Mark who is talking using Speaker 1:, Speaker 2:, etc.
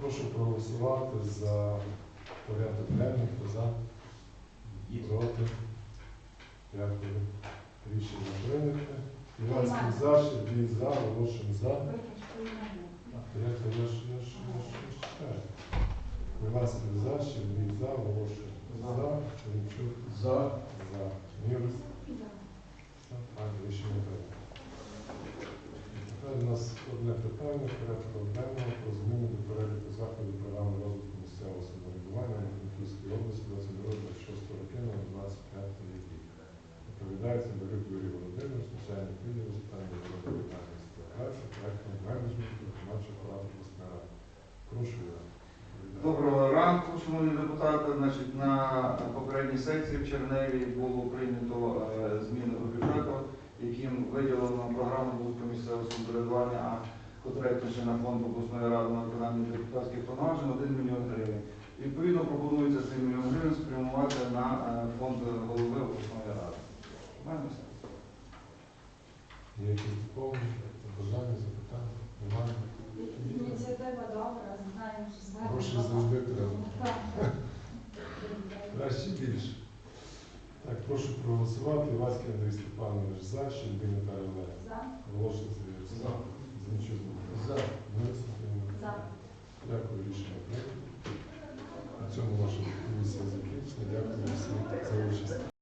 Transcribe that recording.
Speaker 1: Прошу проголосувати за порядок денний. Хто за? Проти? Дякую. Рішення прийнято. Іванський за, Щербій за, Волошин за. Я. Іванський за, Щербій за, Волошин за, Чернчук
Speaker 2: За.
Speaker 1: за. Мірус. Так, рішення прийнято. Тепер у нас одне питання порядку денного про зміну Прошу.
Speaker 3: Доброго ранку, шановні депутати. Значить, на попередній сесії в Черневі було прийнято е, зміни до бюджету, яким виділено програму розвитку місцевого самоврядування, а конкретніше на фонд обласної ради на виконання депутатських повноважень 1 мільйон гривень. Відповідно, пропонується цей мільйон гривень спрямувати на е, фонд голови обласної ради. Мене все.
Speaker 1: Є запитання?
Speaker 4: Знаємо, що знаємо.
Speaker 1: Гроші завжди треба.
Speaker 4: Так.
Speaker 1: Краще більше. Так, прошу проголосувати. Іванський Андрій Степанович за, Наталія Олегівна.
Speaker 4: За.
Speaker 1: Волошин Сергій Вячеславович. Зінчук
Speaker 2: За.
Speaker 4: За.
Speaker 1: Дякую, рішення прийнято. На цьому наша комісія закінчена. Дякую всім за участь.